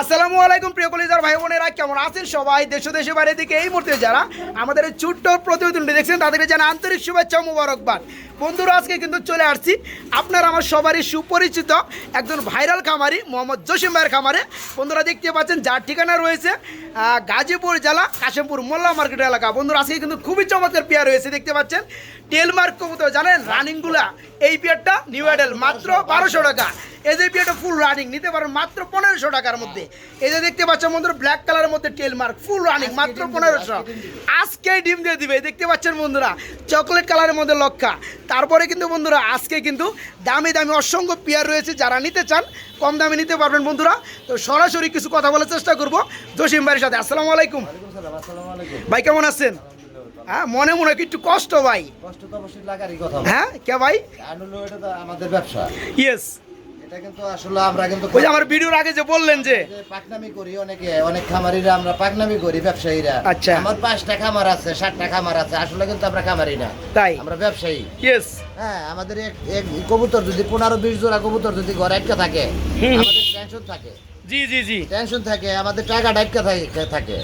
আসসালামু আলাইকুম, প্রিয় কলিজার ভাই বোনেরা, কেমন আছেন সবাই? দেশ দেশে বাইরে দিকে এই মুহূর্তে যারা আমাদের ছোট্ট প্রতিবেদনটি দেখছেন, তাদেরকে জানা আন্তরিক শুভেচ্ছা মুবারকবাদ। বন্ধুরা, আজকে কিন্তু চলে আসছি আপনার আমার সবারই সুপরিচিত একজন ভাইরাল খামারি, মোহাম্মদ জসিম ভাইয়ের খামারে। বন্ধুরা, দেখতে পাচ্ছেন, যার ঠিকানা রয়েছে গাজীপুর জেলা কাশিমপুর মোল্লা মার্কেট এলাকা। বন্ধুরা, আজকে কিন্তু খুবই চমৎকার পেয়ার রয়েছে, দেখতে পাচ্ছেন। টেলমার্ক কবুতর জানেন? রানিংগুলা। এই পেয়ারটা নিউ অ্যাডেল মাত্র বারোশো টাকা। এই যে পেয়ারটা ফুল রানিং নিতে পারেন মাত্র পনেরোশো টাকার মধ্যে। এই যে দেখতে পাচ্ছেন বন্ধুরা ব্ল্যাক কালারের মধ্যে টেল মার্ক ফুল রানিং মাত্র পনেরোশো। আজকে ডিম দিয়ে। দিবে দেখতে পাচ্ছেন বন্ধুরা চকলেট কালারের মধ্যে লক্ষা তারপরে কিন্তু বন্ধুরা আজকে কিন্তু দামি দামি অসংখ্য পেয়ার রয়েছে যারা নিতে চান কম দামে নিতে পারবেন বন্ধুরা। তো সরাসরি কিছু কথা বলার চেষ্টা করব জসিম ভাইয়ের সাথে। আসসালামু আলাইকুম। ভাই কেমন আছেন? হ্যাঁ মনে মনে একটু কষ্ট ভাই? কষ্ট তো অবশ্যই লাগারই কথা। হ্যাঁ কে ভাই? আর হলো এটা তো আমাদের ব্যবসা। ইয়েস এটা কিন্তু আসলে আমরা কিন্তু ওই আমার ভিডিওর আগে যে বললেন যে পাকনামি করি অনেকে অনেক খামারিরা আমরা পাকনামি করি ব্যবসায়ীরা। আচ্ছা। আমার পাঁচটা খামার আছে সাতটা খামার আছে আসলে কিন্তু আমরা খামারি না। তাই? আমরা ব্যবসায়ী। ইয়েস হ্যাঁ আমাদের এক এক কবুতর যদি পনেরো বিশ জোড়া কবুতর যদি ঘরে একটা থাকে আমাদের টেনশন থাকে। জি জি জি। টেনশন থাকে আমাদের টাকা ডাইকা থাকে থাকে।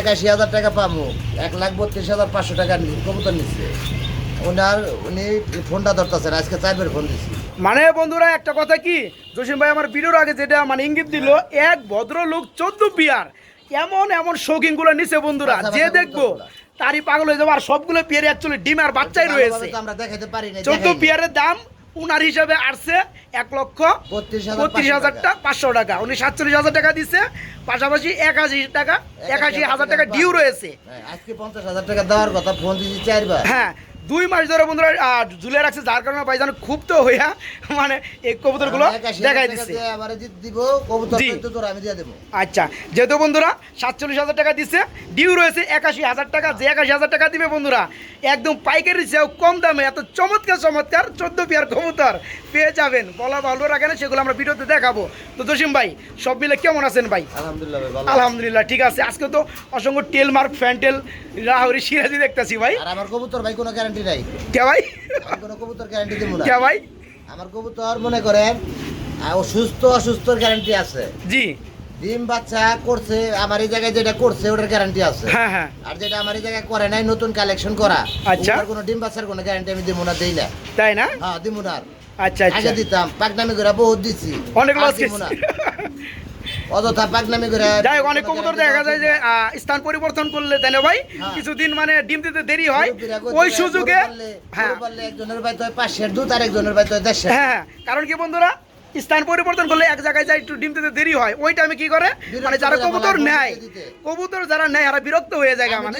একাশি হাজার টাকা পাবো এক লাখ বত্রিশ হাজার পাঁচশো টাকা কবুতর নিচ্ছে ওনার উনি ফোনটা ধরতেছেন আজকে চারবার ফোন দিচ্ছি মানে বন্ধুরা একটা কথা কি? জসিম ভাই আমার ভিডিওর আগে যেটা মানে ইঙ্গিত দিল এক ভদ্রলোক চোদ্দ পিয়ার। এমন এমন শৌখিনগুলো নিছে বন্ধুরা যে দেখব তারই পাগল হয়ে যাব আর সবগুলো পিয়ারে অ্যাকচুয়ালি ডিম আর বাচ্চাই রয়েছে। আমরা দেখাতে পারি চোদ্দ পিয়ারের দাম উনার হিসাবে আসছে এক লক্ষ বত্রিশ হাজার টাকা। পাঁচশো টাকা। উনি সাতচল্লিশ হাজার টাকা দিচ্ছে পাশাপাশি একাশি টাকা একাশি হাজার টাকা ডিউ রয়েছে। হ্যাঁ, আজকে পঞ্চাশ হাজার টাকা দেওয়ার কথা ফোন দিয়েছি চারবার। হ্যাঁ দুই মাস ধরে বন্ধুরা ঝুলে রাখছে যার কারণে ভাইজান খুব তো হইয়া মানে এই কবুতরগুলো 81,000 দেখাই দিচ্ছে আচ্ছা যেহেতু বন্ধুরা সাতচল্লিশ হাজার টাকা দিচ্ছে ডিউ রয়েছে একাশি হাজার টাকা যে একাশি হাজার টাকা দিবে বন্ধুরা একদম পাইকারি চেয়েও কম দামে এত চমৎকার চমৎকার চোদ্দ পিয়ার কবুতর পেয়ে যাবেন। বলা ভালো রাখে না সেগুলো আমরা ভিডিওতে দেখাবো। তো জসিম ভাই সব মিলে কেমন আছেন ভাই? আলহামদুলিল্লাহ আলহামদুলিল্লাহ ঠিক আছে। আজকে তো অসংখ্য টেল মার্ক ফ্যান্টেল রাহরি সিরাজি দেখতেছি ভাই। আর আমার কবুতর ভাই কোনো গ্যারান্টি নাই। কে ভাই? আমি কোনো কবুতর গ্যারান্টি দেবো না। কে ভাই? আমার কবুতর মনে করেন সুস্থ অসুস্থর গ্যারান্টি আছে। জি। ডিম বাচ্চা করছে আমার এই জায়গায় যেটা করছে ওটার গ্যারান্টি আছে। হ্যাঁ হ্যাঁ। আর যেটা আমার এই জায়গায় করে নাই নতুন কালেকশন করা আচ্ছা। কোনো ডিম বাচ্চার কোনো গ্যারান্টি আমি দেবো না দেই না। তাই না? হ্যাঁ দিব না আচ্ছা আচ্ছা। দিতাম পাকনামি করে বহুত দিছি। অনেক লস দিবো না। অযথা পাকনামি করে যাই হোক অনেক কবুতর দেখা যায় যে স্থান পরিবর্তন করলে তাই ভাই? হ্যাঁ। কিছুদিন মানে ডিম দিতে দেরি হয়। ওই সুযোগে হ্যাঁ। একজনের বাড়িতে হয় পাঁচশের দুধ আর একজনের বাড়িতে হয় দেড়শের হ্যাঁ হ্যাঁ। কারণ কি বন্ধুরা? স্থান পরিবর্তন করলে এক জায়গায় যায় একটু ডিম দিতে দেরি হয়। ওই টাইমে কি করে? মানে যারা কবুতর নেয় কবুতর যারা নেয় এরা বিরক্ত হয়ে যায় মানে।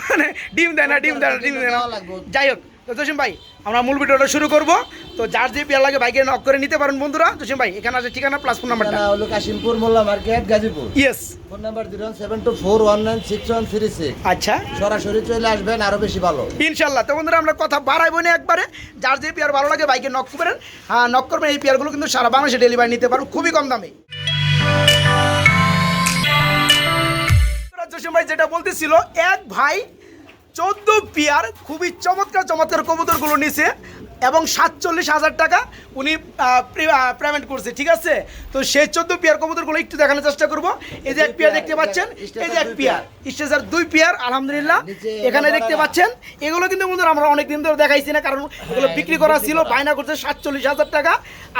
মানে ডিম দেয় না ডিম দেয় না ডিম দেয় না। যাই হোক তো জসিম ভাই আমরা মূল ভিডিওটা শুরু করব। তো যার যে পেয়ার লাগে বাইকে নক করে নিতে পারেন বন্ধুরা। জসিম ভাই এখানে আছে ঠিকানা প্লাস ফোন নাম্বারটা হলো Kashimpur Molla market Gazipur. Yes phone number zero seven two four one nine six one three six আচ্ছা। সরাসরি চলে আসবেন আরও বেশি ভালো। ইনশাল্লাহ তো বন্ধুরা আমরা কথা বাড়াইবো না একবারে। যার যে পেয়ার ভালো লাগে বাইকে নক করবেন হ্যাঁ নক করবেন এই পেয়ারগুলো কিন্তু সারা বাংলাদেশে ডেলিভারি নিতে পারবেন খুবই কম দামে। জসিম ভাই যেটা বলতেছিল এক ভাই চোদ্দ পিয়ার খুবই চমৎকার চমৎকার কবুতরগুলো নিছে এবং সাতচল্লিশ হাজার টাকা উনি পেমেন্ট করছে ঠিক আছে? তো সেই চোদ্দ পেয়ার কবুতরগুলো একটু দেখানোর চেষ্টা করব। এই যে এক পিয়ার দেখতে পাচ্ছেন এই যে এক পেয়ার। স্টেজার দুই পেয়ার আলহামদুলিল্লাহ। এখানে দেখতে পাচ্ছেন এগুলো কিন্তু বন্ধুরা আমরা অনেক দিন ধরে দেখাইছি না কারণ এগুলো হ্যাঁ, বিক্রি করা ছিল। বায়না করছে সাতচল্লিশ হাজার টাকা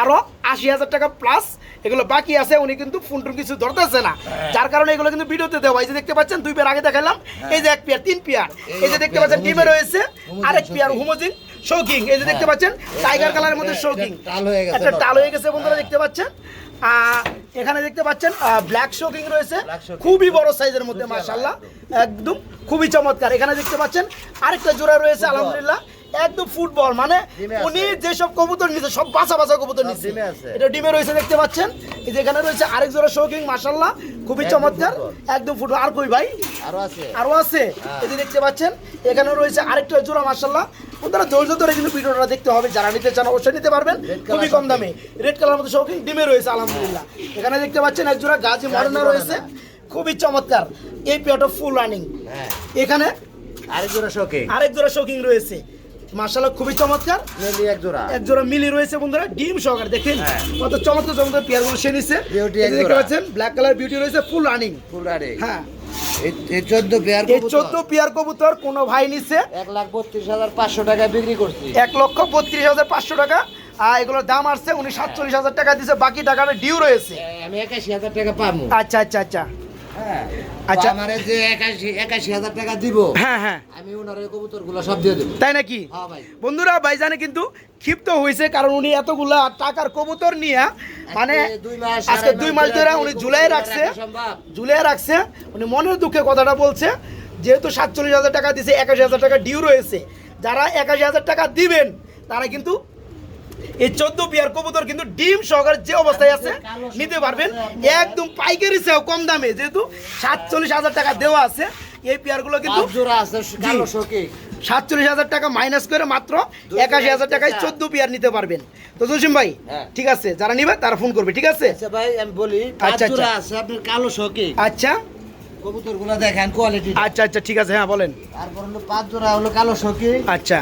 আরও আশি হাজার টাকা প্লাস এগুলো বাকি আছে উনি কিন্তু ফোন টোন কিছু ধরতেছে না। হ্যাঁ। যার কারণে এগুলো কিন্তু ভিডিওতে দেওয়া এই যে দেখতে পাচ্ছেন দুই পেয়ার আগে দেখালাম এই যে এক পেয়ার তিন পেয়ার। এই যে দেখতে পাচ্ছেন ডিমে। রয়েছে আরেক পেয়ার। হুমোজিন শৌকিং এই যে দেখতে পাচ্ছেন টাইগার কালারের মধ্যে শৌকিং হয়ে একটা। টাল হয়ে গেছে বন্ধুরা দেখতে পাচ্ছেন। আহ, এখানে দেখতে পাচ্ছেন ব্ল্যাক শোকিং রয়েছে। খুবই বড় সাইজের মধ্যে মাশাল্লাহ একদম খুবই চমৎকার। এখানে দেখতে পাচ্ছেন আরেকটা জোড়া রয়েছে আলহামদুলিল্লাহ। একদম ফুটবল মানে। উনি যেসব কবুতর নিছে সব বাসা বাসা কবুতর আছে। এটা ডিমে রয়েছে দেখতে পাচ্ছেন? এই যে এখানে রয়েছে আরেক জোড়া শৌকিং মাশাল্লাহ খুবই চমৎকার। একদম ফুটবল আর কই ভাই? আরও আছে। আরও আছে? হ্যাঁ। এই যে দেখতে পাচ্ছেন এখানে রয়েছে আরেকটা জোড়া মাশাল্লাহ আপনারা ধৈর্য ধরে কিন্তু ভিডিওটা দেখতে হবে। যারা নিতে চান অবশ্যই নিতে পারবেন। খুবই কম দামে। রেড কালার মধ্যে শৌখিন ডিমে রয়েছে আলহামদুলিল্লাহ। এখানে দেখতে পাচ্ছেন এক জোড়া গাজি মডার্না। রয়েছে। খুবই চমৎকার। এই পেয়ারটা ফুল রানিং হ্যাঁ। এখানে আরেক জোড়া শোকে আরেক জোড়া শৌকিং রয়েছে। মার্শাল্লাহ খুবই চমৎকার। মেলি এক জোড়া। এক জোড়া মিলি রয়েছে বন্ধুরা ডিম সহকারে। দেখেন হ্যাঁ। কত চমৎকার চমৎকার সে এক দেখতে পাচ্ছেন ব্ল্যাক কালার বিউটি রয়েছে ফুল রানিং ফুল রাডি হ্যাঁ। এই পেয়ার পেয়ার কবুতর কোন ভাই বিক্রি করছি। পাঁচশো টাকা। আর এগুলোর দাম আসছে উনি সাতচল্লিশ হাজার টাকা বাকি টাকাটা ডিউ রয়েছে। আমি একাশি হাজার টাকা পাবো আচ্ছা আচ্ছা আচ্ছা। আচ্ছা। আচ্ছা যে টাকা দিব হ্যাঁ হ্যাঁ। আমি ওনার কবুতর সব দিয়ে দেবো। তাই নাকি? হ্যাঁ ভাই। বন্ধুরা ভাইজানে কিন্তু ক্ষিপ্ত হয়েছে কারণ উনি এতগুলা টাকার কবুতর নিয়ে মানে আজকে দুই মাস, ধরে উনি জুলাই রাখছে? জুলাই রাখছে। উনি মনের দুঃখে কথাটা বলছে যেহেতু সাতচল্লিশ হাজার টাকা দিছে একাশি হাজার টাকা ডিউ রয়েছে। যারা একাশি হাজার টাকা দিবেন তারা কিন্তু এই চোদ্দ বিয়ার কবুতর কিন্তু ডিম সহকারে যে অবস্থায় আছে নিতে পারবেন। একদম পাইকারি সেও কম দামে যেহেতু সাতচল্লিশ হাজার টাকা দেওয়া আছে। এই পেয়ারগুলো কিন্তু সাতচল্লিশ হাজার টাকা মাইনাস করে মাত্র একাশি হাজার টাকায় চোদ্দ পেয়ার নিতে পারবেন। তো জসিম ভাই হ্যাঁ। ঠিক আছে যারা নিবে তারা ফোন করবে ঠিক আছে? আচ্ছা ভাই আমি বলি আচ্ছা, আচ্ছা। আপনার কালো শোকে আচ্ছা। কবুতরগুলো দেখেন কোয়ালিটি আচ্ছা আচ্ছা ঠিক আছে হ্যাঁ বলেন। তারপর হলো পাঁচ জোড়া হলো কালো শোকে আচ্ছা।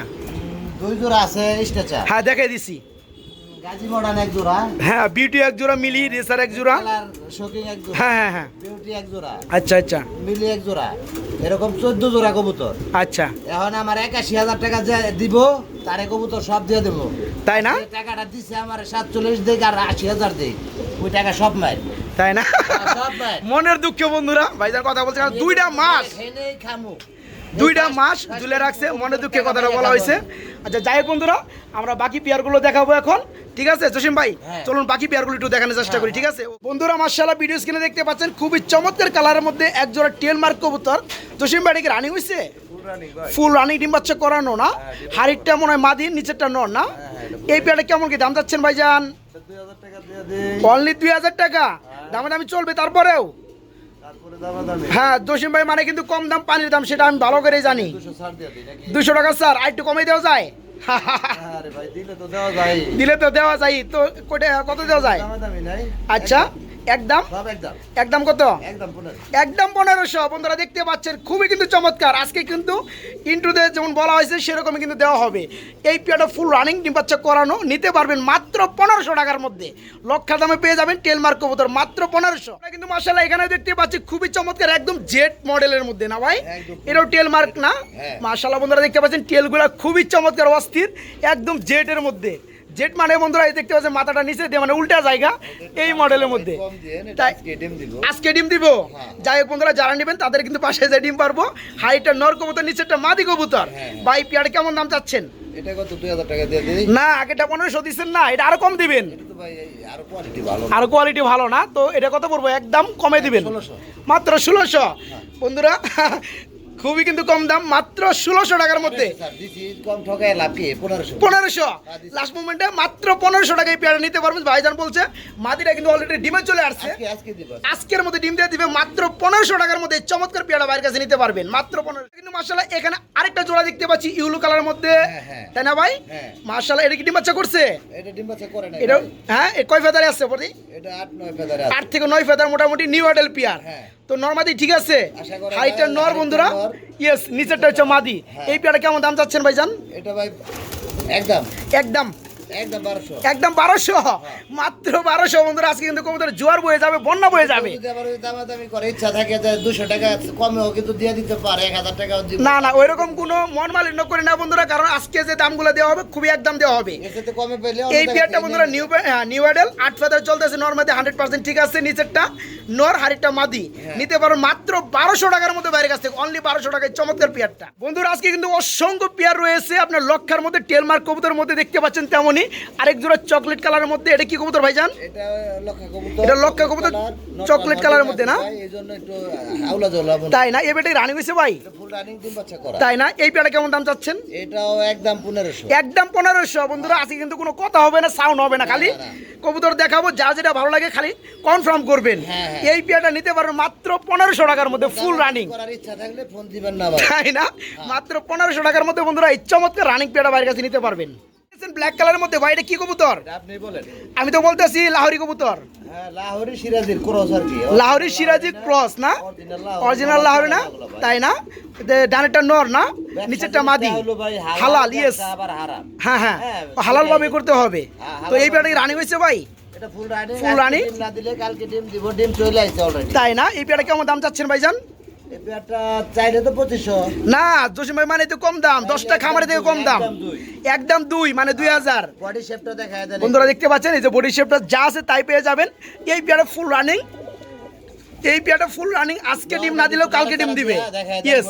দুই জোড়া আছে স্ট্রেচার। হ্যাঁ দেখাই দিছি। গাজী মডার্ন এক জোড়া। হ্যাঁ বিউটি এক জোড়া মিলি রেসার এক জোড়া। শোকিং এক জোড়া। হ্যাঁ হ্যাঁ হ্যাঁ। বিউটি এক জোড়া। আচ্ছা আচ্ছা। মিলি এক জোড়া। এরকম চোদ্দ জোড়া কবুতর। আচ্ছা। এখন আমার একাশি হাজার টাকা যে দিব তারে কবুতর সব দিয়ে দেবো। তাই না? টাকাটা দিছে আমার সাতচল্লিশ দিক আর আশি হাজার দিক ওই টাকা সব মার তাই না? মনের দুঃখ বন্ধুরা ভাইজান কথা বলছে দুইটা মাস। খামু। দুইটা মাস ঝুলে রাখছে মনে দুঃখে কথাটা বলা হয়েছে। আচ্ছা যাই হোক বন্ধুরা আমরা বাকি পেয়ারগুলো দেখাবো এখন। ঠিক আছে জসিম ভাই? হ্যাঁ। চলুন বাকি পেয়ারগুলো একটু দেখানোর চেষ্টা করি ঠিক আছে? বন্ধুরা মার্শাল্লাহ ভিডিও স্ক্রিনে দেখতে পাচ্ছেন খুবই চমৎকার কালারের মধ্যে এক জোড়া টেল মার্ক কবুতর। জসিম ভাই কি রানিং হয়েছে ফুল রানিং ডিম বাচ্চা করানো না? হাড়িরটা মনে হয় মাদি নিচেরটা নর না? এই পেয়ারটা কেমন কি দাম যাচ্ছেন ভাইজান? টাকা দিয়ে দিই। অনলি দুই হাজার টাকা? দামে দামি চলবে তারপরেও? হ্যাঁ জসিম ভাই মানে কিন্তু কম দাম পানির দাম সেটা আমি ভালো করে জানি। দুশো টাকা স্যার আর একটু কমে দেওয়া যায়? দিলে তো দেওয়া যায়। দিলে তো দেওয়া যায় তো কোটে কত দেওয়া যায়? আচ্ছা। একদম একদম একদম কত? একদম পনেরোশো। বন্ধুরা দেখতে পাচ্ছেন খুবই কিন্তু চমৎকার। আজকে কিন্তু ইন্টুতে যেমন বলা হয়েছে সেরকমই কিন্তু দেওয়া হবে। এই পেয়ারটা ফুল রানিং ডিম বাচ্চা করানো। নিতে পারবেন মাত্র পনেরোশো টাকার মধ্যে। লক্ষা দামে পেয়ে যাবেন টেলমার্ক কবুতর মাত্র পনেরোশো। কিন্তু মাসাল্লাহ এখানে দেখতে পাচ্ছি খুবই চমৎকার একদম জেট মডেলের মধ্যে না ভাই? একদম। এটাও টেলমার্ক না? হ্যাঁ। মাসাল্লাহ বন্ধুরা দেখতে পাচ্ছেন টেলগুলো খুবই চমৎকার অস্থির একদম জেটের মধ্যে। জেট মানে বন্ধুরা এই দেখতে পাচ্ছেন মাথাটা নিচে দিয়ে মানে উল্টা জায়গা এই মডেলের মধ্যে। আজকে ডিম দিব। হ্যাঁ। যাই হোক বন্ধুরা যারা নেবেন তাদের কিন্তু পাশে যে ডিম পারব হাইটা নর কবুতর নিচেরটা মাদি কবুতর। হ্যাঁ। বাই পিয়ার কেমন দাম চাচ্ছেন? এটা কত? দুই হাজার টাকা দিয়ে দিই। না আগেটা না এটা আরও কম দিবেন। আরও কোয়ালিটি ভালো না। তো এটা কত পড়ব? একদম কমে দিবেন। 1600 মাত্র ষোলোশো। বন্ধুরা খুবই কিন্তু কম দাম মাত্র ষোলোশো টাকার মধ্যে। পনেরোশো। লাস্ট মোমেন্টে মাত্র পনেরোশো টাকায় পেয়ারা নিতে পারবেন। ভাইজান বলছে মাদিটা কিন্তু অলরেডি ডিমে চলে আসছে। আজকের মধ্যে ডিম দিয়ে দিবে মাত্র পনেরোশো টাকার মধ্যে চমৎকার পেয়ারা বাইরের কাছে নিতে পারবেন। মাত্র পনেরো কিন্তু মার্শাল্লাহ এখানে আরেকটা জোড়া দেখতে পাচ্ছি ইউলো কালারের মধ্যে। হ্যাঁ, হ্যাঁ। তাই না ভাই? হ্যাঁ। মার্শাল্লাহ এটা কি ডিম বাচ্চা করছে? এটা ডিম বাচ্চা করে না এটা হ্যাঁ কয় ফেদারে আসছে প্রতি এটা আট ফেদারে থেকে নয় ফেদার মোটামুটি নিউ হোটেল পিয়ার। তো নর্মাদি ঠিক আছে? আশা হাইটার নর বন্ধুরা। ইয়েস নিচেরটা হচ্ছে মাদি। হ্যাঁ। এই পেয়ারা কেমন দাম চাচ্ছেন ভাইজান? এটা ভাই একদম। একদম। একদম বারোশো। মাত্র বারোশো বন্ধুরা আজকে কিন্তু কবুতর জোয়ার বয়ে যাবে বন্যা বয়ে যাবে। ওই দামাদামি করে ইচ্ছা থাকে দুশো টাকা কমেও কিন্তু দিয়ে দিতে পারে এক হাজার দিব। না না ওইরকম কোনো মন মালিন্য করে না বন্ধুরা কারণ আজকে যে দামগুলো দেওয়া হবে খুবই একদম দেওয়া হবে। কমে পেলে এই পেয়ারটা বন্ধুরা নিউ নিউ আইডেল আট ফেদার চলতেছে নর মধ্যে হান্ড্রেড পার্সেন্ট ঠিক আছে নিচেরটা নর হাড়িটা মাদি। নিতে পারো মাত্র বারোশো টাকার মধ্যে বাইরে কাছ থেকে অনলি বারোশো টাকায় চমৎকার পেয়ারটা। বন্ধুরা আজকে কিন্তু অসংখ্য পেয়ার রয়েছে আপনার লক্ষার মধ্যে টেলমার্ক কবুতরের মধ্যে দেখতে পাচ্ছেন তেমনই। আরেক জোড়া চকলেট কালারের মধ্যে এটা কি কবুতর ভাইজান? এটা লক্ষা কবুতর এটা লক্ষা কবুতর চকলেট কালারের মধ্যে না? এই জন্য একটু আউলা জলা তাই না? এ বেটাই রানি হয়েছে ভাই। ফুল রানিং ডিম বাচ্চা করা। তাই না? এই পেয়ারটা কেমন দাম চাচ্ছেন? এটাও একদম পনেরোশো। একদম পনেরোশো। বন্ধুরা আজকে কিন্তু কোনো কথা হবে না সাউন্ড হবে না খালি। কবুতর দেখাবো যা যেটা ভালো লাগে খালি কনফার্ম করবেন। হ্যাঁ, হ্যাঁ। এই পেয়ারটা নিতে পারবেন মাত্র পনেরোশো টাকার মধ্যে ফুল রানিং করার ইচ্ছা থাকলে ফোন দিবেন না ভাই তাই না? মাত্র পনেরোশো টাকার মধ্যে বন্ধুরা এই চমৎকার রানিং পেয়ারটা বাইরের কাছে নিতে পারবেন। ব্ল্যাক কালারের মধ্যে ভাই এটা কি কবুতর? আপনি বলেন। আমি তো বলতেছি লাহোরি কবুতর। হ্যাঁ লাহোরি সিরাজির ক্রস আর কি। লাহোরি সিরাজি ক্রস না? অরিজিনাল লাহোরি না। তাই না? ডানেরটা নর না? নিচেরটা মাদি। হালাল ইয়েস হ্যাঁ হ্যাঁ। হ্যাঁ, হালাল ভাবে করতে হবে। হ্যাঁ, তো এই পেয়ারটা রানিং হয়েছে ভাই? ফুল রানি? তাই না? এই পেয়ারটা কেমন দাম চাচ্ছেন ভাইজান? না জসিম ভাই মানে তো কম দাম। দশটা খামারে থেকে কম দাম। একদম দুই। মানে দুই হাজার। বডি শেপটা বন্ধুরা দেখতে পাচ্ছেন এই যে বডি শেপটা যা আছে তাই পেয়ে যাবেন। এই পেয়ারটা ফুল রানিং এই পেয়াটা ফুল রানিং আজকে ডিম না দিলেও কালকে ডিম দিবে। ইয়েস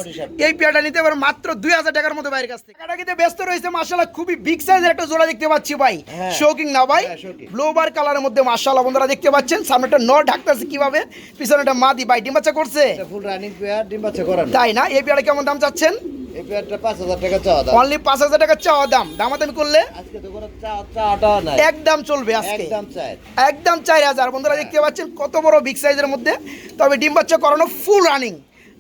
এই পেয়াটা নিতে পারো মাত্র দুই হাজার টাকার মতো বাইরের কাছ থেকে। কাটা কিন্তু ব্যস্ত রয়েছে মাসাল্লাহ খুবই বিগ সাইজের একটা জোড়া দেখতে পাচ্ছি ভাই। হ্যাঁ। শোকিং না ভাই। হ্যাঁ। ব্লোবার কালারের মধ্যে মাসাল্লাহ বন্ধুরা দেখতে পাচ্ছেন সামনে একটা নট ঢাকতেছে কীভাবে? পিছনে একটা মাদি ভাই ডিম বাচ্চা করছে? ফুল রানিং পেয়ার ডিম বাচ্চা করানো। তাই না? এই পেয়ারটা কেমন দাম চাচ্ছেন? এই পেয়ারটা টাকা চাওয়া দাম। অনলি পাঁচ হাজার টাকা চাওয়া দাম। দামাদামি করলে আজকে তো কোনো চা- নাই। একদম চলবে আজকে। একদম চাই। বন্ধুরা দেখতে পাচ্ছেন কত বড় বিগ সাইজের মধ্যে। তবে ডিম বাচ্চা করানো ফুল রানিং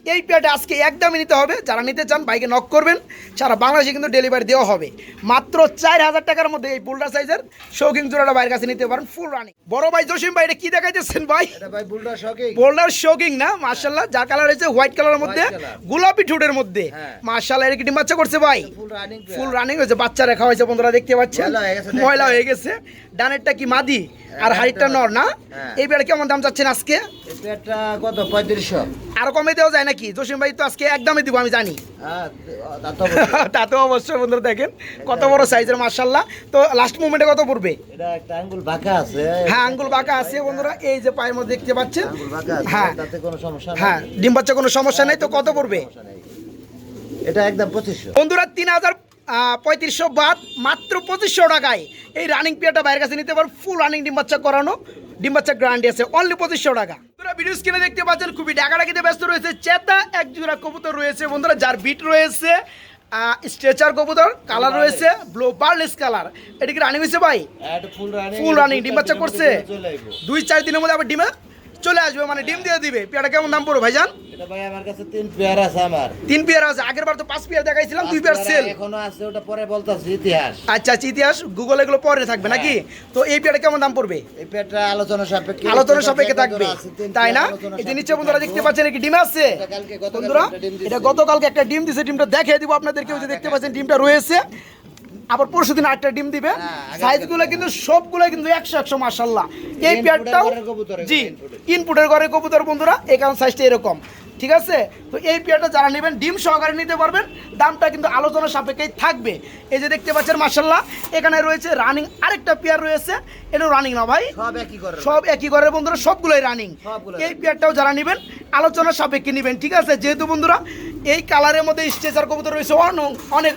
এই পেয়ারটা আজকে একদমই নিতে হবে। যারা নিতে চান বাইকে নক করবেন। সারা বাংলাদেশে কিন্তু ডেলিভারি দেওয়া হবে। মাত্র চার হাজার টাকার মধ্যে এই বুলডার সাইজের শৌখিন জোড়াটা বাইরের কাছে নিতে পারেন ফুল রানিং বড় ভাই জসিম ভাই এটা কি দেখাইতেছেন ভাই? এটা বোল্ডার শোকিং না মার্শাল্লাহ যার কালার হয়েছে হোয়াইট কালারের মধ্যে গোলাপি ঠোঁটের মধ্যে। হ্যাঁ। মার্শাল্লাহ এর কি ডিম বাচ্চা করছে ভাই? ফুল রানিং হয়েছে বাচ্চা রেখা হয়েছে বন্ধুরা দেখতে পাচ্ছেন। ময়লা হয়ে গেছে। ডানেরটা কি মাদি? আর হাইটটা নর না? হ্যাঁ। এই বেড়ে কেমন দাম চাচ্ছেন আজকে? কত? পঁয়ত্রিশশো। আরও কমে দেওয়া যায় নাকি? জসিম ভাই তো আজকে একদমই দিব আমি জানি। হ্যাঁ তা তো অবশ্যই। বন্ধুরা দেখেন। কত বড় সাইজের মার্শাল্লাহ তো লাস্ট মুমেন্টে কত পড়বে? আঙ্গুল বাঁকা আছে। হ্যাঁ আঙ্গুল বাঁকা আছে বন্ধুরা। এই যে পায়ের মধ্যে দেখতে পাচ্ছেন? হ্যাঁ। তাতে কোনো সমস্যা হ্যাঁ ডিম বাচ্চা কোনো সমস্যা নেই তো কত পড়বে? এটা একদম পঁচিশশো। বন্ধুরা তিন হাজার পঁয়ত্রিশশো বাদ মাত্র পঁচিশশো টাকায়। এই রানিং পেয়ারটা বাইরের কাছে নিতে পারেন ফুল রানিং ডিম বাচ্চা করানো ডিম বাচ্চা গ্রান্ডি আছে অনলি পঁচিশশো টাকা। বন্ধুরা ভিডিও স্ক্রিনে দেখতে পাচ্ছেন খুবই ডাকাডাকিতে ব্যস্ত রয়েছে চেতা এক জোড়া কবুতর রয়েছে বন্ধুরা যার বিট রয়েছে স্ট্রেচার কবুতর কালার রয়েছে ব্লো বার্লেস কালার এটা কি রানিং হয়েছে ভাই? ফুল রানিং ডিম বাচ্চা করছে। দুই চার দিনের মধ্যে আবার ডিমে চলে আসবে মানে ডিম দিয়ে দিবে। পেয়ারটা কেমন দাম পড়বে ভাইজান? এটা ভাই আমার কাছে তিন পেয়ার আছে আমার। তিন পেয়ার আছে আগের বার তো পাঁচ পেয়ার দেখাইছিলাম দুই পেয়ার সেল এখনও আছে ওটা পরে বলতাছি ইতিহাস। আচ্ছা আচ্ছা ইতিহাস গুগল এগুলো পরে থাকবে নাকি? তো এই পেয়ারটা কেমন দাম পড়বে? এই পেয়ারটা আলোচনা সাপেক্ষে আলোচনা সাপেক্ষে থাকবে। তাই না? পেয়ার আলোচনা এই যে নিচে বন্ধুরা দেখতে পাচ্ছেন কি ডিম আছে। বন্ধুরা। এটা গতকালকে একটা ডিম দিছে ডিমটা দেখিয়ে দিব আপনাদেরকে ওই যে দেখতে পাচ্ছেন ডিমটা রয়েছে। আবার পরশু দিন আরেকটা ডিম দিবে। হ্যাঁ, সাইজগুলো কিন্তু সবগুলো কিন্তু একশো একশো মাসাল্লাহ এই পেয়ারটাও জি ইনপুটের ঘরে কবুতর বন্ধুরা এই কারণ সাইজটা এরকম। ঠিক আছে? তো এই পেয়ারটা যারা নেবেন ডিম সহকারে নিতে পারবেন। দামটা কিন্তু আলোচনা সাপেক্ষেই থাকবে। এই যে দেখতে পাচ্ছেন মার্শাল্লাহ এখানে রয়েছে রানিং আরেকটা পেয়ার রয়েছে। এটাও রানিং না ভাই? সব একই ঘরের বন্ধুরা সবগুলোই রানিং এই পেয়ারটাও যারা নেবেন আলোচনা সাপেক্ষে নেবেন। ঠিক আছে? যেহেতু বন্ধুরা এই কালারের মধ্যে স্ট্রেচার কবুতর রয়েছে অন- অনেক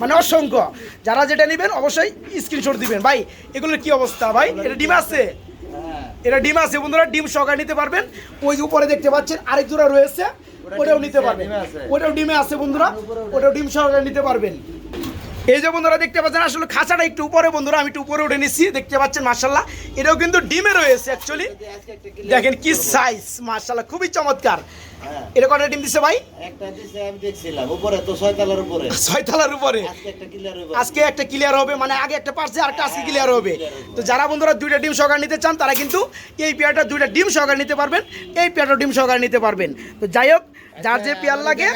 মানে অসংখ্য। যারা যেটা নেবেন অবশ্যই স্ক্রিনশট দিবেন। ভাই এগুলোর কি অবস্থা? ভাই এটা ডিম আছে? এটা ডিম আছে। বন্ধুরা ডিম সকাল নিতে পারবেন। ওই যে উপরে দেখতে পাচ্ছেন আরেক জোড়া রয়েছে। ওটাও নিতে পারবেন। ওটাও ডিমে আছে বন্ধুরা। ওটাও ডিম সহকারে নিতে পারবেন। এই যে বন্ধুরা দেখতে পাচ্ছেন আসলে খাঁচাটা একটু উপরে বন্ধুরা আমি একটু উপরে উঠে নিচ্ছি দেখতে পাচ্ছেন মার্শাল্লাহ এটাও কিন্তু ডিমে রয়েছে অ্যাকচুয়ালি দেখেন কি সাইজ মার্শাল্লাহ খুবই চমৎকার। হ্যাঁ। এটা কটা ডিম দিছে ভাই? একটা দিছে আমি দেখছিলাম উপরে তো ছয়তলার উপরে। আজকে একটা ক্লিয়ার হবে। আজকে একটা ক্লিয়ার হবে মানে আগে একটা পারছে আর একটা আজকে ক্লিয়ার হবে। তো যারা বন্ধুরা দুইটা ডিম সহকার নিতে চান তারা কিন্তু এই পেয়ারটা দুইটা ডিম সহকার নিতে পারবেন। এই পেয়ারটা ডিম সহকার নিতে পারবেন। তো যাই হোক যার যে পেয়ার লাগে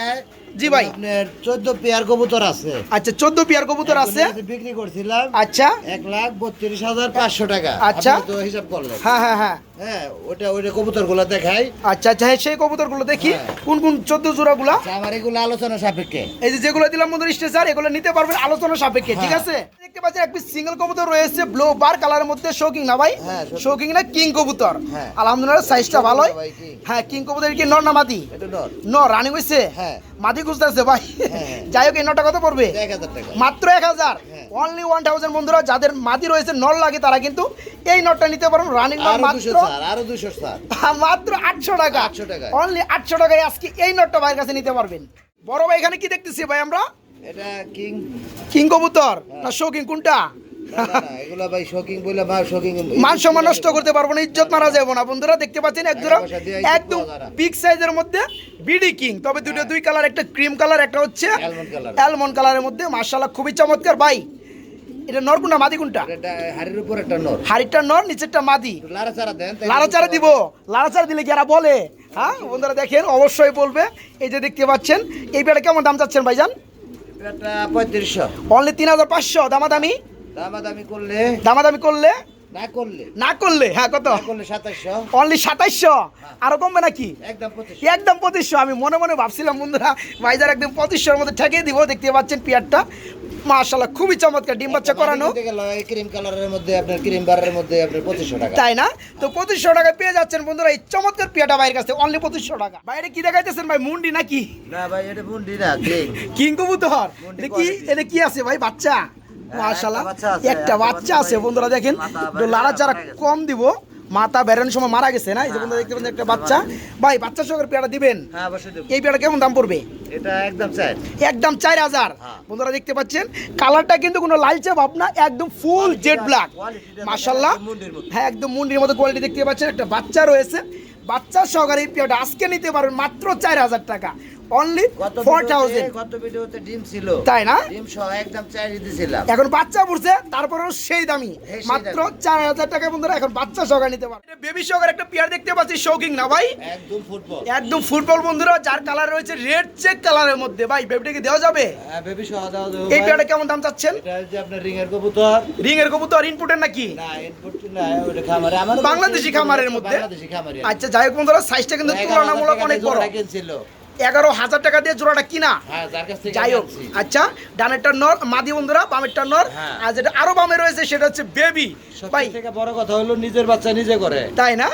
জি ভাই। আপনার চোদ্দ পেয়ার কবুতর আছে। আচ্ছা চোদ্দ পেয়ার কবুতর আছে? বিক্রি করছিলাম আচ্ছা। এক লাখ বত্রিশ হাজার পাঁচশো টাকা। আচ্ছা। তো হিসাব করলেন। হ্যাঁ হ্যাঁ হ্যাঁ। হ্যাঁ ওটা ওইটা কবুতর দেখাই। আচ্ছা আচ্ছা হ্যাঁ সেই কবুতরগুলো দেখি। হ্যাঁ। কোন কোন চোদ্দ জোড়াগুলা? আচ্ছা, আমার এগুলো আলোচনা সাপেক্ষে। এই যে যেগুলো দিলাম বন্ধুরা স্টেশন এগুলো নিতে পারবেন আলোচনা সাপেক্ষে ঠিক হ্যাঁ। আছে? দেখতে পাচ্ছেন এক সিঙ্গেল কবুতর রয়েছে ব্লো বার কালারের মধ্যে শোকিং না ভাই? হ্যাঁ, না কিং কবুতর। হ্যাঁ। আলহামদুলিল্লাহ সাইজটা ভাই, king। হ্যাঁ কিং কবুতর কি নর না মাদি? রানিং হয়েছে হ্যাঁ। মাদি খুঁজতেছে ভাই। হ্যাঁ। যাই হোক এই নটা কত পড়বে? মাত্র এক হাজার। হ্যাঁ। অনলি ওয়ান থাউজেন্ড বন্ধুরা যাদের মাদি রয়েছে নল লাগে তারা কিন্তু এই নটটা নিতে পারেন। রানিং নল মাত্র আরও দুশো মাত্র আটশো টাকা। আটশো টাকা অনলি আটশো টাকায় আজকে এই নটটা ভাইয়ের কাছে নিতে পারবেন। বড় ভাই এখানে কি দেখতেছি ভাই আমরা? এটা কিং। কিং কবুতর। না শৌকিং কোনটা? মান সম্মান নষ্ট করতে পারব না ইজ্জত মারা যাব না। বন্ধুরা দেখতে পাচ্ছেন একদম। বিগ সাইজের মধ্যে বিডি কিং তবে দুটো দুই কালার একটা ক্রিম কালার একটা হচ্ছে অ্যালমন্ড কালারের মধ্যে মার্শাল্লাহ খুবই চমৎকার। ভাই এটা নর কোনটা মাদি কোনটা? হাড়ির উপর একটা নর। হাড়িটা নর নিচেরটা মাদি। একটু লাড়াচাড়া দেন তাই লাড়াচাড়া দিব। লাড়াচাড়া দিলে কি এরা বলে? হ্যাঁ বন্ধুরা দেখেন অবশ্যই বলবে। এই যে দেখতে পাচ্ছেন এই বেড়া কেমন দাম চাচ্ছেন ভাইজান? পঁয়ত্রিশশো। অনলি তিন হাজার পাঁচশো দামাদামি? দামাদামি করলে? দামাদামি করলে? না করলে। না করলে? হ্যাঁ কত? করলে অনলি সাতাইশশো আরও কমবে নাকি? একদম পঁচিশ একদম পঁচিশশো। আমি মনে মনে ভাবছিলাম বন্ধুরা ভাইজার একদম পঁচিশশোর মধ্যে ঠেকিয়ে দিব দেখতে পাচ্ছেন পিয়ারটা খুবই চমৎকার ডিম বাচ্চা করানো। ক্রিম কালারের মধ্যে আপনার ক্রিম বারের মধ্যে আপনার টাকা। তাই না? তো পঁচিশশো টাকা পেয়ে যাচ্ছেন বন্ধুরা এই চমৎকার পিয়াটা বাইরের কাছে অনলি পঁচিশশো টাকা। বাইরে কি দেখাইতেছেন ভাই মুন্ডি নাকি? না ভাই এটা বুন্ডি না। কিং কবুতর। এটা কি। এটা কি আছে ভাই বাচ্চা? মাশাল্লাহ একটা বাচ্চা আছে, বন্ধুরা দেখেন মারা গেছে। কম দিব মাথা বেরোনোর সময় মারা গেছে না? এই যে বন্ধুরা দেখতে পাচ্ছেন একটা বাচ্চা। ভাই বাচ্চা সহকারে পেয়ারা দিবেন? হ্যাঁ এই পেয়ারা কেমন দাম পড়বে? এটা একদম চাই একদম চার হাজার। হ্যাঁ। বন্ধুরা দেখতে পাচ্ছেন কালারটা কিন্তু কোনো লালচে ভাব না একদম ফুল জেড ব্ল্যাক। মাশাল্লাহ। হ্যাঁ একদম মুন্ডির মতো কোয়ালিটি দেখতে পাচ্ছেন একটা বাচ্চা রয়েছে। বাচ্চা সহকারে এই পেয়ারটা আজকে নিতে পারবেন মাত্র চার হাজার টাকা। অনলি গত ফোর ভিডিওতে থাউজেন্ড গত ভিডিওতে ডিম ছিল। তাই না? ডিম সহ একদম চাই দিছিলাম এখন বাচ্চা পড়ছে তারপরেও সেই দামি। মাত্র দামি। চার হাজার টাকা বন্ধুরা এখন বাচ্চা সহকারে নিতে বেবি সহকারে একটা পেয়ার দেখতে পাচ্ছি শৌকিং না ভাই? একদম ফুটবল একদম ফুটবল বন্ধুরা যার কালার রয়েছে রেড চেক কালারের মধ্যে। ভাই বেবিটাকে দেওয়া যাবে? হ্যাঁ বেবি সহ দাও দাও এই পেয়ারটা কেমন দাম চাচ্ছেন? এটা আপনার রিং এর কবুতর। রিং এর কবুতর ইনপুটের নাকি? না ইনপুট না ওটা খামারে। আমার বাংলাদেশি খামারের মধ্যে? বাংলাদেশি খামারে। আচ্ছা যাই হোক বন্ধুরা সাইজটা কিন্তু তুলনামূলক অনেক বড়। কিনছিল। এগারো হাজার টাকা দিয়ে জোড়াটা কিনা। হ্যাঁ যাই হোক আচ্ছা ডানেরটা নর মাদি বন্ধুরা বামেরটা নর হ্যাঁ। আর যেটা আরও বামে রয়েছে সেটা হচ্ছে বেবি ভাই থেকে বড় কথা হলো নিজের বাচ্চা নিজে করে। তাই না?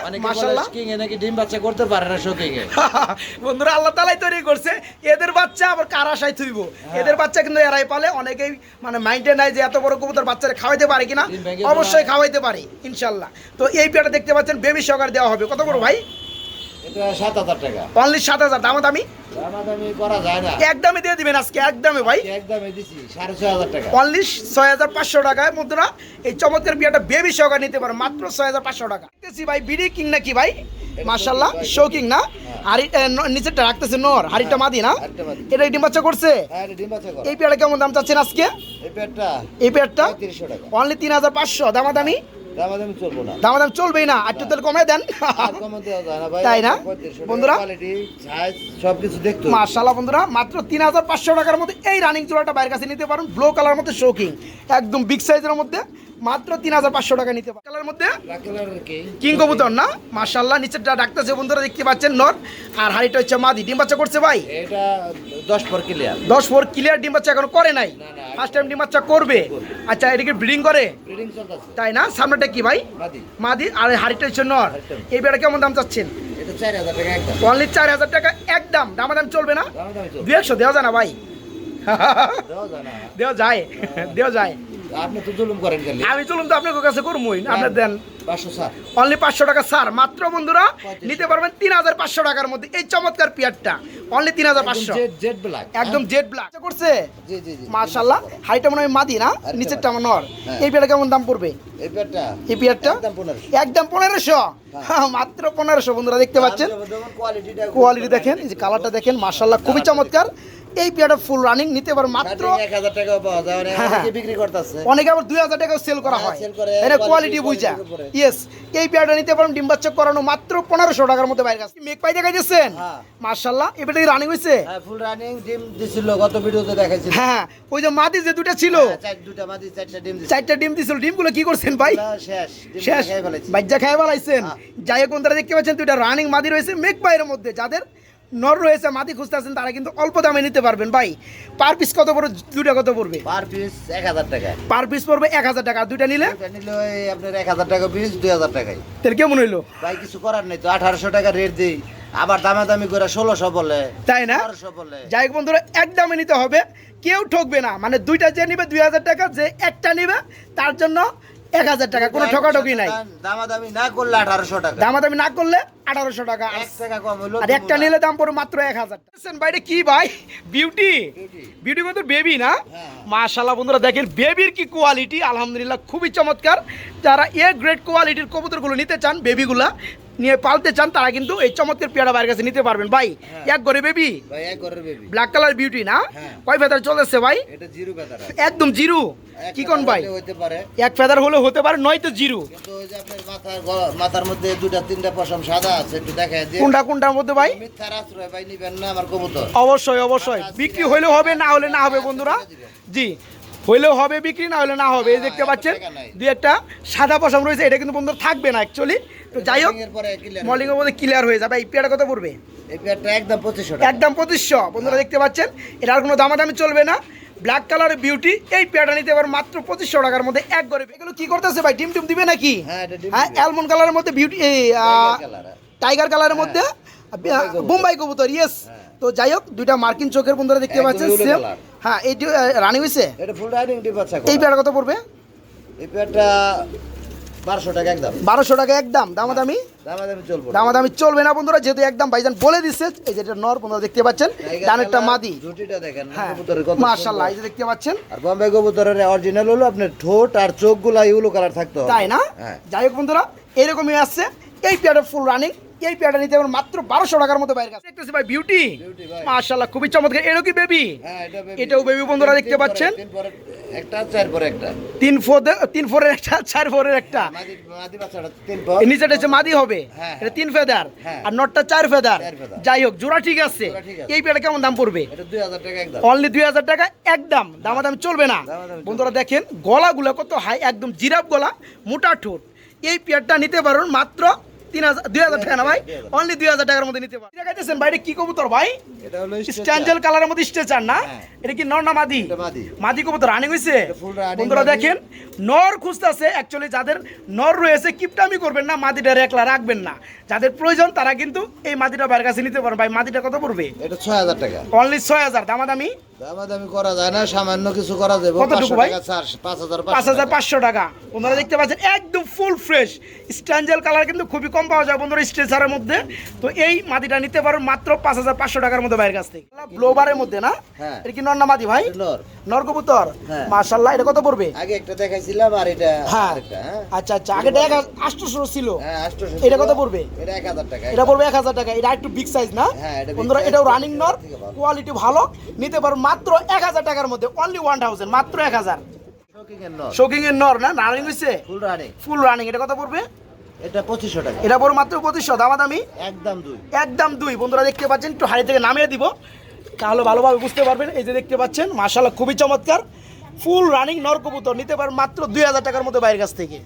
কিং এ নাকি ডিম বাচ্চা করতে পারে না শোকিং এ। বন্ধুরা আল্লাহ তালাই তৈরি করছে। এদের বাচ্চা আবার কার আশায় থুইব? হ্যাঁ। এদের বাচ্চা কিন্তু এরাই পালে। অনেকেই মানে মাইন্ডে নাই যে এত বড় কবুতর বাচ্চারা খাওয়াইতে পারে কিনা। অবশ্যই খাওয়াইতে পারে ইনশাল্লাহ তো এই পেয়ারটা দেখতে পাচ্ছেন বেবি সহকার দেওয়া হবে। কত বড় ভাই? সাত হাজার টাকা। অনলি সাত হাজার দামা দামি একদমই দিয়ে দিবেন আজকে একদমই ভাই। ছয় হাজার অনলি ছয় হাজার পাঁচশো টাকায় এই চমৎকার বিয়াটা বেবি সহকার নিতে পারো মাত্র ছয় হাজার পাঁচশো টাকা। দেখতেছি ভাই বিডি কিং ভাই? মার্শাল্লাহ শৌকিং না? হাড়ি ন- নিচেরটা রাখতেছে নর হাড়িটা মাদি না? এটা ডিম বাচ্চা করছে? হ্যাঁ এই পেয়ারটা কেমন দাম চাচ্ছেন আজকে? এই পেটটা এই পেয়ারটা? অনলি তিন হাজার পাঁচশো দামাদামি? দামাদামি চলবো না। দামাদাম চলবেই না আর একটু কমে দেন। তাই না? দেখতে মার্শাল্লাহ বন্ধুরা মাত্র তিন হাজার পাঁচশো টাকার মধ্যে এই রানিং চোলাটা বাইরের কাছে নিতে পারেন ব্লু কালার মধ্যে শৌকিং একদম বিগ সাইজের মধ্যে। মাত্র তিন হাজার পাঁচশো টাকা নিতে পারেন কালার মধ্যে কিং কবুতর না? মার্শাল্লাহ নিচেরটা ডাকতেছে বন্ধুরা দেখতে পাচ্ছেন নর। আর হাড়িটা হচ্ছে মাদি। ডিম বাচ্চা করছে ভাই? এটা দশ পর ক্লিয়ার দশ ফোর ক্লিয়ার ডিম বাচ্চা এখন করে নাই। ফার্স্ট টাইম ডিম বাচ্চা করবে? আচ্ছা এটাকে ব্রিডিং করে? তাই না? সামনেটা কি ভাই? মাদি। আর হাড়িটা হচ্ছে নর। এই বেড়া কেমন দাম চাচ্ছেন? এটা চার হাজার টাকা একদম। অনলি চার হাজার টাকা একদম। দামাদাম চলবে না? দু একশো দেওয়া যায় না ভাই। দেওয়া যায় দেওয়া যায়। দেওয়া যায়। আপনি তো জুলুম করেন আমি চলুন তো আপনার কাছে করবই আপনি দেন। অনলি পাঁচশো টাকা স্যার মাত্র বন্ধুরা নিতে পারবেন তিন হাজার পাঁচশো টাকার মধ্যে। এই চমৎকার পিয়ারটা অনলি তিন হাজার পাঁচশো। জেড জেড ব্ল্যাক একদম জেড ব্ল্যাক করছে? জি জি জি। মার্শাল্লাহ হাইটা মনে হয় মাদি না? নিচেরটা আমার নর। হ্যাঁ। এই পেয়ারটা কেমন দাম পড়বে? এই পেয়ারটা একদম পনেরোশো। হ্যাঁ, মাত্র পনেরোশো বন্ধুরা দেখতে পাচ্ছেন? কোয়ালিটি দেখেন এই যে কালারটা দেখেন মার্শাল্লাহ খুবই চমৎকার। এই পেয়ারটা ফুল রানিং নিতে পারেন মাত্র এক হাজার টাকা পাওয়া যায় অনেক হ্যাঁ, হ্যাঁ। বিক্রি করতেছে। অনেকে আবার দুই হাজার টাকাও সেল করা হ্যাঁ, হয়। এটা কোয়ালিটি বুঝা। ইয়েস এই পেয়ারটা নিতে পারেন ডিম বাচ্চা করানো মাত্র পনেরোশো টাকার মধ্যে বাইরে কাছে। মেক পাই দেখাইতেছেন? হ্যাঁ। মার্শাল্লাহ এবারে রানিং হয়েছে হ্যাঁ ফুল রানিং ডিম দিছিল গত ভিডিওতে দেখাইছিল। হ্যাঁ ওই যে মাদি যে দুটা ছিল। চার দুটা মাদি চারটা ডিম দিছিল। চারটা ডিম দিছিল ডিমগুলো কি করছেন ভাই? শেষ শেষ। বাজ্জা খেয়ে বলাইছেন হ্যাঁ। যাই হোক বন্ধুরা দেখতে পাচ্ছেন দুইটা রানিং মাদি রয়েছে মেক বাইরের মধ্যে। যাদের নর রয়েছে মাদি খুঁজতে আছেন তারা কিন্তু অল্প দামে নিতে পারবেন। ভাই পার পিস কত পড়বে? দুইটা কত পড়বে? পার পিস এক হাজার টাকা। পার পিস পড়বে এক হাজার টাকা। দুইটা নিলে? নিলে আপনার এক হাজার টাকা পিস দুই হাজার টাকায় তাহলে কেমন হইল? ভাই কিছু করার নেই তো আঠারোশো টাকা রেট দিই। আবার দামাদামি করে ষোলোশো বলে তাই না? যাই হোক বন্ধুরা এক দামে নিতে হবে। কেউ ঠকবে না। মানে দুইটা যে নিবে দুই হাজার টাকা যে একটা নিবে তার জন্য এক হাজার টাকা কোনো ঠকাঠকি নাই। দামাদামি না করলে আঠারোশো টাকা। দামাদামি না করলে আঠারোশো টাকা। আর এক টাকা কম হলো আর একটা নিলে দাম পড়ে মাত্র এক হাজার বাইরে কি ভাই? বিউটি বিউটি কত বেবি না? হ্যাঁ। মাশাল্লাহ বন্ধুরা দেখেন বেবির কি কোয়ালিটি আলহামদুলিল্লাহ খুবই চমৎকার। যারা এ গ্রেড কোয়ালিটির কবুতরগুলো নিতে চান বেবিগুলা নিয়ে পালতে চান তারা কিন্তু এই চমৎকার পেয়ারা বাইরের কাছে নিতে পারবেন। ভাই এক করে বেবি ভাই এক ঘরের বেবি ব্ল্যাক কালার বিউটি না? হ্যাঁ। কয় ফেদার চলেছে ভাই? এটা জিরো বেতার একদম জিরো। কি কোন ভাই? হইতে পারে। এক ফেদার হলে হতে পারে নয়তো জিরো। কিন্তু ওই যে আপনার মাথার মাথার মধ্যে দুটা তিনটা পশম সাদা আছে একটু দেখায় কোনটা কোনটার মধ্যে ভাই? মিথ্যার আশ্রয় ভাই নিবেন না আমার কবুতর। অবশ্যই অবশ্যই। বিক্রি হইলেও হবে না হলে না হবে বন্ধুরা। জি হইলেও হবে বিক্রি না হলে না হবে। এই দেখতে পাচ্ছেন দুই একটা সাদা পশম রয়েছে এটা কিন্তু বন্ধুরা থাকবে না অ্যাকচুয়ালি তো যাই হোক এর মলিংয়ের মধ্যে ক্লিয়ার হয়ে যাবে। এই পেয়ারটা কত পড়বে? এই পেয়ারটা একদম পঁচিশশো একদম পঁচিশশো। বন্ধুরা দেখতে পাচ্ছেন এটার কোনো দামাদামি চলবে না। ব্ল্যাক কালারের বিউটি এই পেয়ারটা নিতে এবার মাত্র পঁচিশশো টাকার মধ্যে এক গরিব। এগুলো কি করতেছে ভাই? টিম টিম দিবে নাকি? হ্যাঁ, হ্যাঁ। অ্যালমন্ড কালারের মধ্যে বিউটি এই হ্যাঁ। টাইগার কালারের মধ্যে বোম্বাই কবুতর। বোম্বাই ইয়েস তো যাই হোক দুইটা মার্কিন চোখের বন্ধুরা দেখতে পাচ্ছেন সেম হ্যাঁ এই রানি হয়েছে এটা ফুল রাইডিং ডিপ আছে এই প্যাটার কত পড়বে? এই পেয়ারটা বারোশো টাকা একদম। বারোশো টাকা একদম। দামাদামি? দামাদামি চলবো দামাদামি চলবে না বন্ধুরা যেহেতু একদম ভাইজান বলে দিচ্ছে এই যেটা নর বন্ধুরা দেখতে পাচ্ছেন ডানেরটা মাদি। ঝুঁটিটা দেখেন হ্যাঁ এই যে দেখতে পাচ্ছেন। আর বম্বে কবুতরের অরিজিনাল হলো আপনার ঠোঁট আর চোখগুলো ইউলো কালার থাকতো তাই না? হ্যাঁ। যাই হোক বন্ধুরা এইরকমই আসছে। এই পেয়ারটা ফুল রানিং এই পেয়ারটা নিতে মাত্র বারোশো টাকার মতো বাইরে কাছে। দেখতেছি ভাই বিউটি। মার্শাল্লাহ খুবই চমৎকার। এরও কি বেবি হ্যাঁ। এটাও baby বন্ধুরা দেখতে পাচ্ছেন। তিন পরে একটা চার পরে একটা। তিন ফোর তিন ফোরের একটা চার ফোরের একটা। নিচেটা হচ্ছে মাদি হবে। হ্যাঁ, এটা তিন ফেদার। হ্যাঁ। আর নটটা চার ফেদার। যাই হোক জোড়া ঠিক আছে। এই পেয়ারটা কেমন দাম পড়বে? এটা দুই হাজার টাকা একদম। অনলি দুই হাজার টাকা একদম। দামাদামি চলবে না। বন্ধুরা দেখেন গলাগুলো কত হাই একদম জিরাফ গলা মোটা ঠোঁট। এই পেয়ারটা নিতে পারুন মাত্র তিন হাজার দুই হাজার টাকা না ভাই? অনলি দুই হাজার টাকার মধ্যে নিতে পারেন দেখাইতেছেন বাইরে কি কবুতর ভাই? এটা হলো স্ট্যান্ডেল কালারের মধ্যে স্টেচার না? হ্যাঁ। এটা কি নর না মাদি? মাদি। মাদি কবুতর রানিং হইছে? বন্ধুরা দেখেন নর খুঁজতেছে অ্যাকচুয়ালি যাদের নর রয়েছে কিপটামি করবেন না মাদিটা একলা রাখবেন না। যাদের প্রয়োজন তারা কিন্তু এই মাদিটা বাইরের কাছে নিতে পারেন। ভাই মাদিটা কত পড়বে? এটা ছয় হাজার টাকা। অনলি ছয় হাজার দামাদামি? দামাদামি করা যায় না সামান্য কিছু করা যাবে। কতটুকু ভাই? পাঁচ হাজার পাঁচশো টাকা। বন্ধুরা দেখতে পাচ্ছেন একদম ফুল ফ্রেশ স্ট্যান্ডেল কালার কিন্তু খুবই কম পাওয়া যায় বন্ধুরা স্ট্রেচারের মধ্যে। তো এই মাদিটা নিতে পারো মাত্র পাঁচ হাজার পাঁচশো টাকার মধ্যে কাছ থেকে। ব্লোবারের মধ্যে না? হ্যাঁ। এটা কি মাদি ভাই? হ্যাঁ। এটা কত পড়বে? আগে একটা দেখাইছিলাম আর এটা হ্যাঁ। হ্যাঁ। আচ্ছা আচ্ছা আগে আটশোশো ছিল। হ্যাঁ এটা কত পড়বে? এটা এক হাজার টাকা এটা পড়বে এক হাজার টাকা এটা একটু বিগ সাইজ না? হ্যাঁ, বন্ধুরা এটাও রানিং নর কোয়ালিটি ভালো। নিতে পারো মাত্র এক হাজার টাকার মধ্যে অনলি ওয়ান থাউজেন্ড মাত্র এক হাজার। শোকিং এর নর। না রানিং হয়েছে ফুল রানিং ফুল রানিং এটা কত পড়বে? এটা পঁচিশশো টাকা। এটা পড়বে মাত্র পঁচিশশো দামাদামি? একদম দুই। একদম দুই। বন্ধুরা দেখতে পাচ্ছেন একটু হাড়ি থেকে নামিয়ে দিব। তাহলে ভালোভাবে বুঝতে পারবেন এই যে দেখতে পাচ্ছেন মাশাল্লাহ খুবই চমৎকার। ফুল রানিং নর কবুতর নিতে পারেন মাত্র দুই হাজার টাকার মধ্যে বাইরের কাছ থেকে।